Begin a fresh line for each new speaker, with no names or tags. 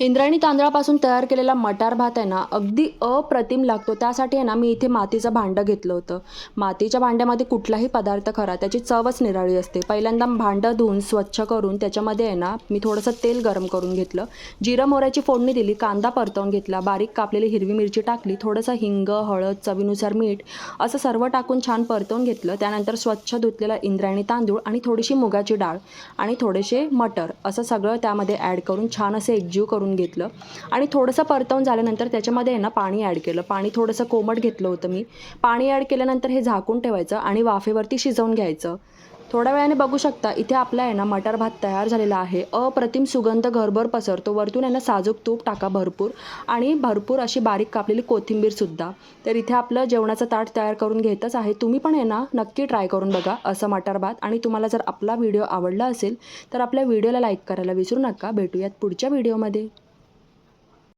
इंद्रायणी तांदळापासून तयार केलेला मटार भात आहे ना अगदी अप्रतिम लागतो. त्यासाठी आहे ना मी इथे मातीचं भांडं घेतलं होतं. मातीच्या भांड्यामध्ये कुठलाही पदार्थ खरा त्याची चवच निराळी असते. पहिल्यांदा भांडं धुवून स्वच्छ करून त्याच्यामध्ये आहे ना मी थोडंसं तेल गरम करून घेतलं. जिरं मोऱ्याची फोडणी दिली कांदा परतवून घेतला बारीक कापलेली हिरवी मिरची टाकली थोडंसं हिंग हळद चवीनुसार मीठ असं सर्व टाकून छान परतवून घेतलं. त्यानंतर स्वच्छ धुतलेला इंद्रायणी तांदूळ आणि थोडीशी मुगाची डाळ आणि थोडेसे मटर असं सगळं त्यामध्ये ॲड करून छान असं एकजीव करून घेतलं. आणि थोडंसं परतवून झाल्यानंतर त्याच्यामध्ये आहे ना पाणी ॲड केलं. पाणी थोडंसं कोमट घेतलं होतं मी. पाणी ॲड केल्यानंतर हे झाकून ठेवायचं आणि वाफेवरती शिजवून घ्यायचं. थोड्या वेळाने बघू शकता इथे आपला आहे ना मटार भात तयार झालेला आहे. अप्रतिम सुगंध घरभर पसरतो. वरतून आहे ना साजूक तूप टाका भरपूर आणि भरपूर अशी बारीक कापलेली कोथिंबीरसुद्धा तर इथे आपलं जेवणाचं ताट तयार करून घेतच आहे. तुम्ही पण आहे ना नक्की ट्राय करून बघा असं मटार भात. आणि तुम्हाला जर आपला व्हिडिओ आवडला असेल तर आपल्या व्हिडिओला लाईक करायला विसरू नका. भेटूयात पुढच्या व्हिडिओमध्ये.